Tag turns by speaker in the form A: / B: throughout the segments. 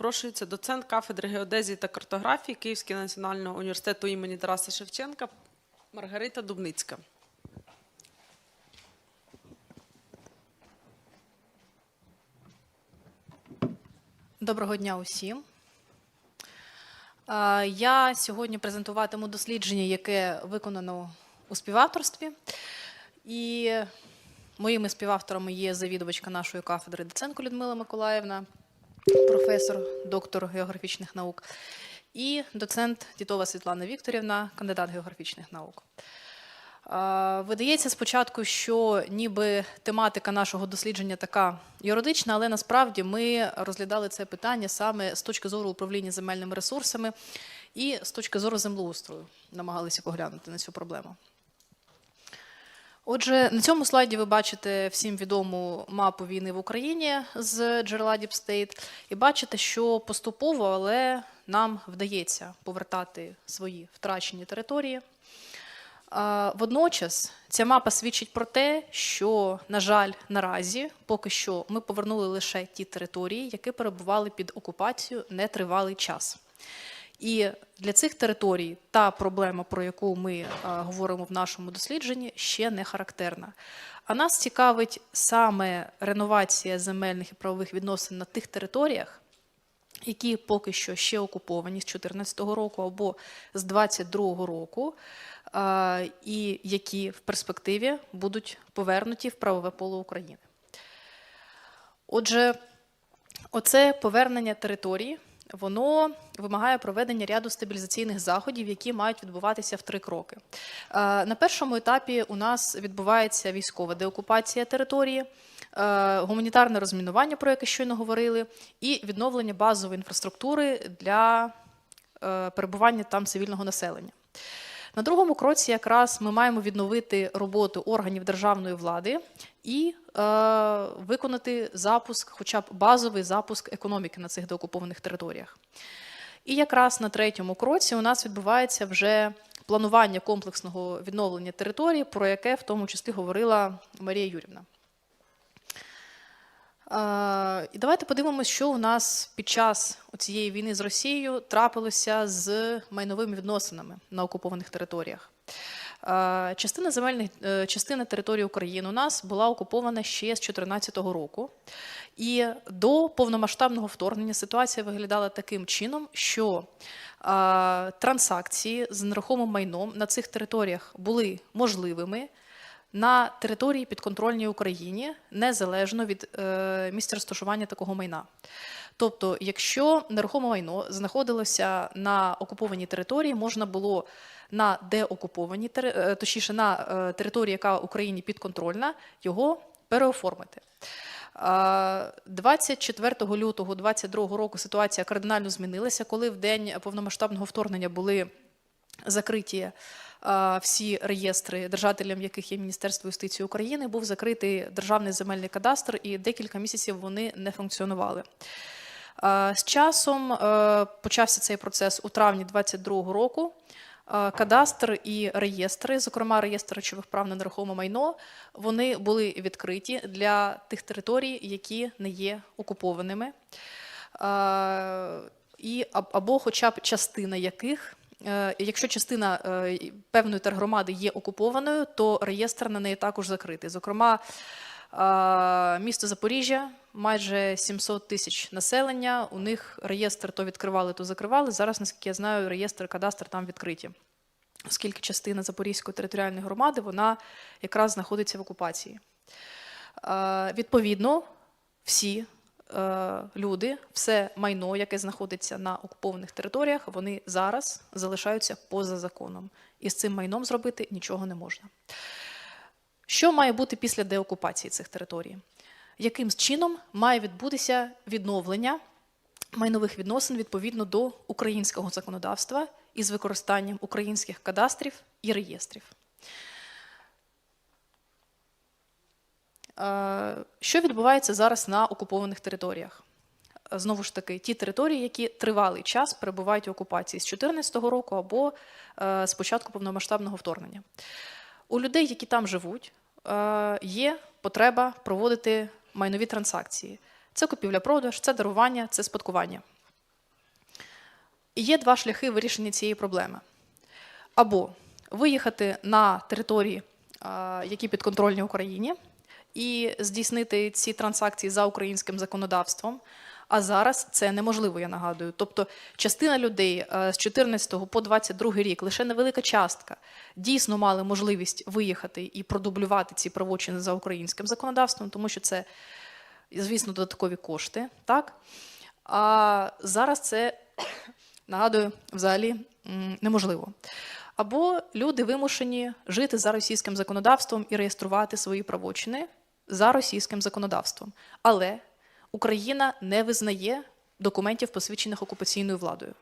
A: запрошується доцент кафедри геодезії та картографії Київського національного університету імені Тараса Шевченка Маргарита Дубницька.
B: Доброго дня усім. Я сьогодні презентуватиму дослідження, яке виконано у співавторстві. І моїми співавторами є завідувачка нашої кафедри Доценко Людмила Миколаївна, професор, доктор географічних наук, і доцент Тітова Світлана Вікторівна, кандидат географічних наук. Видається спочатку, що ніби тематика нашого дослідження така юридична, але насправді ми розглядали це питання саме з точки зору управління земельними ресурсами і з точки зору землеустрою, намагалися поглянути на цю проблему. Отже, на цьому слайді ви бачите всім відому мапу війни в Україні з джерела Deep State, і бачите, що поступово, але нам вдається повертати свої втрачені території. Водночас ця мапа свідчить про те, що, на жаль, наразі поки що ми повернули лише ті території, які перебували під окупацією нетривалий час. І для цих територій та проблема, про яку ми а, говоримо в нашому дослідженні, ще не характерна. А нас цікавить саме реновація земельних і правових відносин на тих територіях, які поки що ще окуповані з 2014 року або з 2022 року, а, і які в перспективі будуть повернуті в правове поле України. Отже, оце повернення території, воно вимагає проведення ряду стабілізаційних заходів, які мають відбуватися в три кроки. Е, На першому етапі у нас відбувається військова деокупація території, е, гуманітарне розмінування, про яке щойно говорили, і відновлення базової інфраструктури для е, перебування там цивільного населення. На другому кроці якраз ми маємо відновити роботу органів державної влади і е, виконати запуск, хоча б базовий запуск економіки на цих деокупованих територіях. І якраз на третьому кроці у нас відбувається вже планування комплексного відновлення території, про яке в тому числі говорила Марія Юрівна. І давайте подивимося, що у нас під час цієї війни з Росією трапилося з майновими відносинами на окупованих територіях. Частина земельних е, частина території України у нас була окупована ще з 2014 року. І до повномасштабного вторгнення ситуація виглядала таким чином, що е, транзакції з нерухомим майном на цих територіях були можливими на території підконтрольній Україні незалежно від е, місця розташування такого майна. Тобто, якщо нерухоме майно знаходилося на окупованій території, можна було на деокупованій е, точніше на е, території, яка Україні підконтрольна, його переоформити. Е, 24 лютого 2022 року ситуація кардинально змінилася, коли в день повномасштабного вторгнення були закриті всі реєстри, держателем яких є Міністерство юстиції України, був закритий державний земельний кадастр, і декілька місяців вони не функціонували. З часом е, почався цей процес у травні 2022 року. Кадастр і реєстри, зокрема реєстр речових прав на нерухоме майно, вони були відкриті для тих територій, які не є окупованими, і або хоча б частина яких. Е, Якщо частина е, певної тергромади є окупованою, то реєстр на неї також закритий. Зокрема, е, місто Запоріжжя майже 700 тисяч населення. У них реєстр то відкривали, то закривали. Зараз, наскільки я знаю, реєстр кадастр там відкриті, оскільки частина Запорізької територіальної громади вона якраз знаходиться в окупації. Відповідно, всі люди, все майно, яке знаходиться на окупованих територіях, вони зараз залишаються поза законом. І з цим майном зробити нічого не можна. Що має бути після деокупації цих територій? Яким чином має відбутися відновлення майнових відносин відповідно до українського законодавства із використанням українських кадастрів і реєстрів? Е, Що відбувається зараз на окупованих територіях? Е, Знову ж таки, ті території, які тривалий час перебувають у окупації з 2014 року або е, з початку повномасштабного вторгнення. У людей, які там живуть, е, є потреба проводити майнові транзакції. Це купівля-продаж, це дарування, це спадкування. Є два шляхи вирішення цієї проблеми. Або виїхати на території, які підконтрольні Україні, і здійснити ці транзакції за українським законодавством. А зараз це неможливо, я нагадую. Тобто частина людей е, з 14 по 22 рік, лише невелика частка, дійсно мали можливість виїхати і продублювати ці правочини за українським законодавством, тому що це, звісно, додаткові кошти. Так? А зараз це, нагадую, взагалі неможливо. Або люди вимушені жити за російським законодавством і реєструвати свої правочини за російським законодавством. Але Україна не визнає документів, посвідчених окупаційною владою.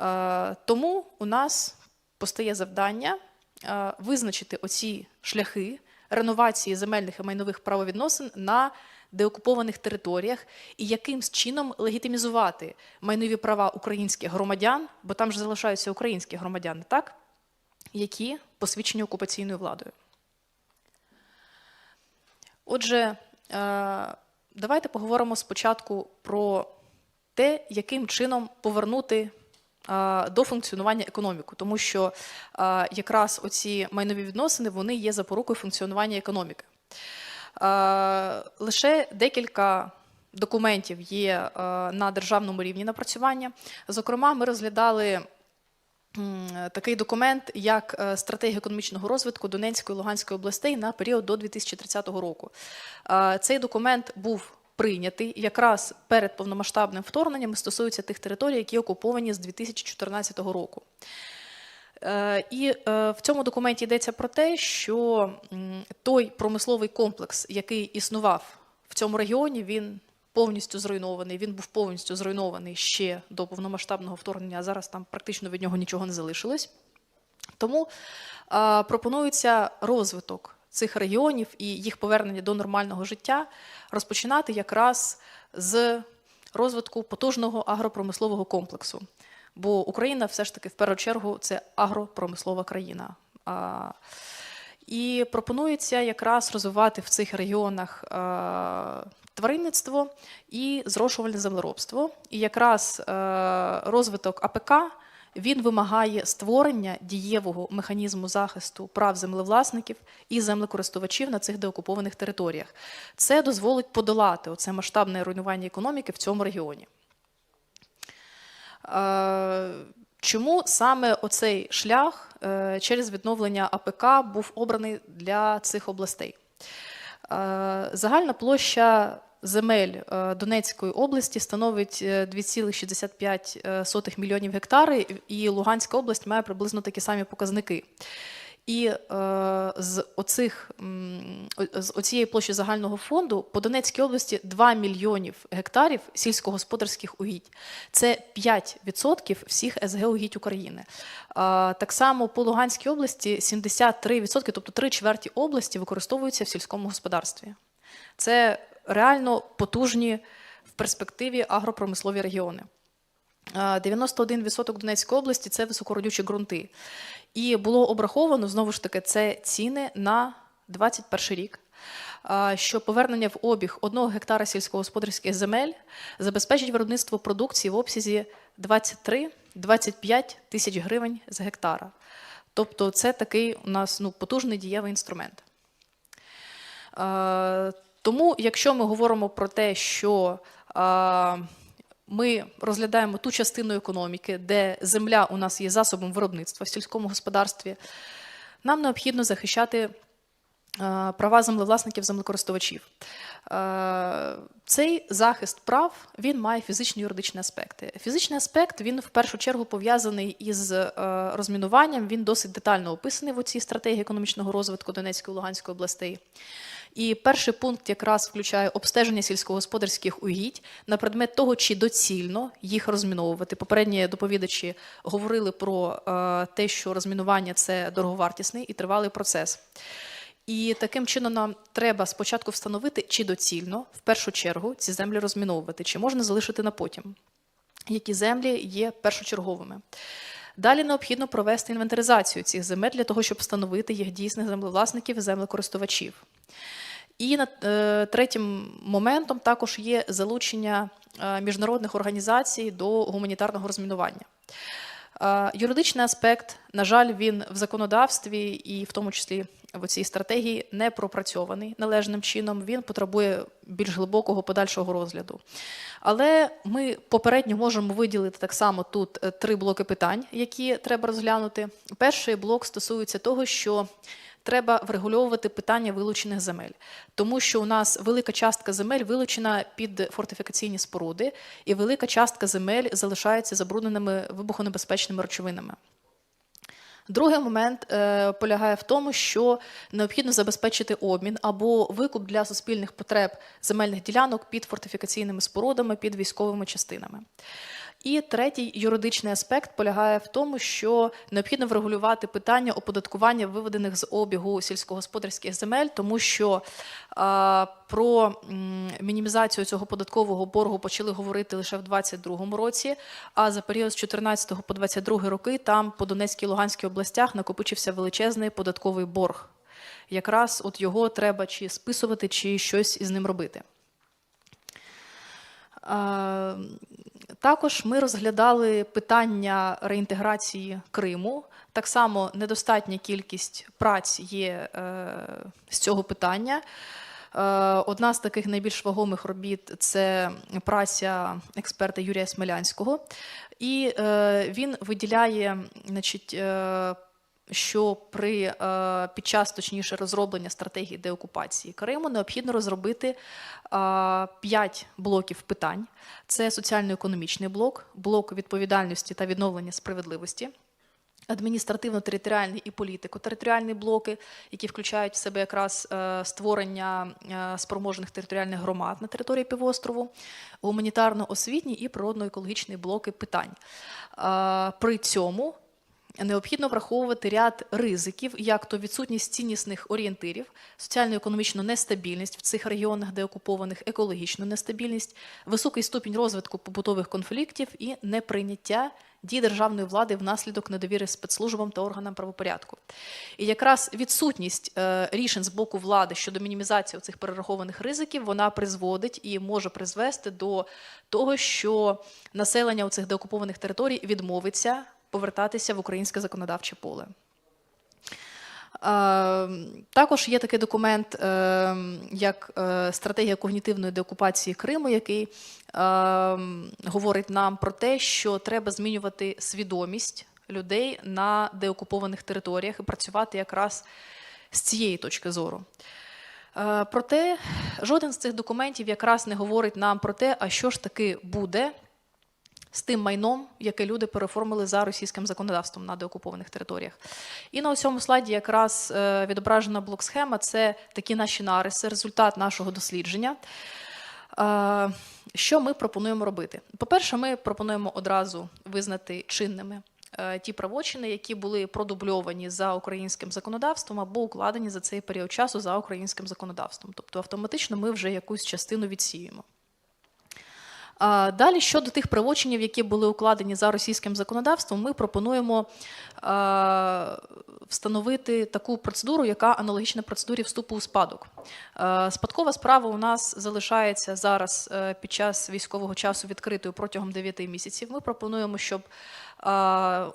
B: Е, Тому у нас постає завдання е, визначити оці шляхи реновації земельних і майнових правовідносин на деокупованих територіях і якимсь чином легітимізувати майнові права українських громадян, бо там ж залишаються українські громадяни, так? які посвідчені окупаційною владою. Отже, е, давайте поговоримо спочатку про те, яким чином повернути е, до функціонування економіку, тому що е, якраз оці майнові відносини вони є запорукою функціонування економіки. Лише декілька документів є на державному рівні напрацювання. Зокрема, ми розглядали такий документ, як е, стратегія економічного розвитку Донецької і Луганської областей на період до 2030 року. Е, Цей документ був прийнятий якраз перед повномасштабним вторгненням і стосується тих територій, які окуповані з 2014 року. Е, І в цьому документі йдеться про те, що той промисловий комплекс, який існував в цьому регіоні, він повністю зруйнований. Він був повністю зруйнований ще до повномасштабного вторгнення, а зараз там практично від нього нічого не залишилось. Тому е, пропонується розвиток цих регіонів і їх повернення до нормального життя розпочинати якраз з розвитку потужного агропромислового комплексу. Бо Україна все ж таки в першу чергу це агропромислова країна. А, І пропонується якраз розвивати в цих регіонах а, тваринництво і зрошувальне землеробство. І якраз е, розвиток АПК він вимагає створення дієвого механізму захисту прав землевласників і землекористувачів на цих деокупованих територіях. Це дозволить подолати оце масштабне руйнування економіки в цьому регіоні. Е, Чому саме оцей шлях е, через відновлення АПК був обраний для цих областей? Е, Загальна площа земель е, Донецької області становить е, 2,65 мільйонів гектарів, і Луганська область має приблизно такі самі показники. І е, з оцих з оцієї площі загального фонду по Донецькій області 2 мільйонів гектарів сільськогосподарських угідь. Це 5% всіх СГ угідь України. А, так само по Луганській області 73%, тобто 3 чверті області використовуються в сільському господарстві. Це реально потужні в перспективі агропромислові регіони. А, 91% Донецької області це високородючі ґрунти. І було обраховано знову ж таки це ціни на 21 рік. Що повернення в обіг одного гектара сільськогосподарських земель забезпечить виробництво продукції в обсязі 23-25 тисяч гривень з гектара. Тобто, це такий у нас ну, потужний дієвий інструмент. Тому, якщо ми говоримо про те, що ми розглядаємо ту частину економіки, де земля у нас є засобом виробництва в сільському господарстві, нам необхідно захищати е, права землевласників, землекористувачів. Е, Цей захист прав він має фізичні і юридичні аспекти. Фізичний аспект він в першу чергу пов'язаний із е, розмінуванням. Він досить детально описаний в цій стратегії економічного розвитку Донецької і Луганської областей. І перший пункт якраз включає обстеження сільськогосподарських угідь на предмет того, чи доцільно їх розміновувати. Попередні доповідачі говорили про е, те, що розмінування це дороговартісний і тривалий процес. І таким чином нам треба спочатку встановити, чи доцільно в першу чергу ці землі розміновувати, чи можна залишити на потім, які землі є першочерговими. Далі необхідно провести інвентаризацію цих земель для того, щоб встановити їх дійсних землевласників і землекористувачів. І е, третім моментом також є залучення е, міжнародних організацій до гуманітарного розмінування. Е, Юридичний аспект, на жаль, він в законодавстві і в тому числі в цій стратегії не пропрацьований належним чином. Він потребує більш глибокого подальшого розгляду. Але ми попередньо можемо виділити так само тут три блоки питань, які треба розглянути. Перший блок стосується того, що треба врегульовувати питання вилучених земель, тому що у нас велика частка земель вилучена під фортифікаційні споруди, і велика частка земель залишається забрудненими вибухонебезпечними речовинами. Другий момент е, полягає в тому, що необхідно забезпечити обмін або викуп для суспільних потреб земельних ділянок під фортифікаційними спорудами, під військовими частинами. І третій юридичний аспект полягає в тому, що необхідно врегулювати питання оподаткування виведених з обігу сільськогосподарських земель, тому що а, про мінімізацію цього податкового боргу почали говорити лише в 2022 році. А за період з 14 по 22 роки там по Донецькій і Луганській областях накопичився величезний податковий борг. Якраз от його треба чи списувати, чи щось із ним робити. Е, Також ми розглядали питання реінтеграції Криму. Так само недостатня кількість праць є е, з цього питання. Е, Одна з таких найбільш вагомих робіт це праця експерта Юрія Смелянського. І е, він виділяє, значить, що при е, під час точніше розроблення стратегії деокупації Криму необхідно розробити е, п'ять блоків питань: це соціально-економічний блок, блок відповідальності та відновлення справедливості. Адміністративно-територіальний і політико-територіальні блоки, які включають в себе якраз е, створення спроможних територіальних громад на території півострову, гуманітарно-освітній і природно-екологічний блоки питань. При цьому необхідно враховувати ряд ризиків, як то відсутність ціннісних орієнтирів, соціально-економічну нестабільність в цих регіонах, де окупованих, екологічну нестабільність, високий ступінь розвитку побутових конфліктів і неприйняття дій державної влади внаслідок недовіри спецслужбам та органам правопорядку. І якраз відсутність е, рішень з боку влади щодо мінімізації цих перерахованих ризиків вона призводить і може призвести до того, що населення у цих деокупованих територій відмовиться повертатися в українське законодавче поле. Е, Також є такий документ, е, як е, стратегія когнітивної деокупації Криму, який говорить нам про те, що треба змінювати свідомість людей на деокупованих територіях і працювати якраз з цієї точки зору. Проте жоден з цих документів якраз не говорить нам про те, а що ж таки буде з тим майном, яке люди переоформили за російським законодавством на деокупованих територіях. І на цьому слайді якраз е, відображена блок-схема це такі наші нариси, результат нашого дослідження. Е, Що ми пропонуємо робити? По-перше, ми пропонуємо одразу визнати чинними е, ті правочини, які були продубльовані за українським законодавством або укладені за цей період часу за українським законодавством. Тобто автоматично ми вже якусь частину відсіюємо. Далі щодо тих правочинів, які були укладені за російським законодавством, ми пропонуємо встановити таку процедуру, яка аналогічна процедурі вступу у спадок. Е, Спадкова справа у нас залишається зараз е, під час військового часу відкритою протягом 9 місяців. Ми пропонуємо, щоб е,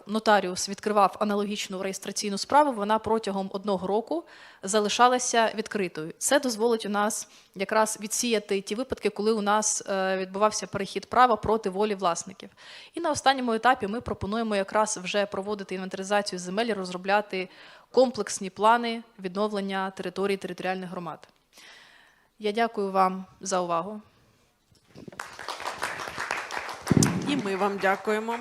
B: нотаріус відкривав аналогічну реєстраційну справу. Вона протягом одного року залишалася відкритою. Це дозволить у нас якраз відсіяти ті випадки, коли у нас е, відбувався перехід права проти волі власників. І на останньому етапі ми пропонуємо якраз вже проводити інвентаризацію земель, і розробляти комплексні плани відновлення територій територіальних громад. Я дякую вам за увагу.
A: І ми вам дякуємо.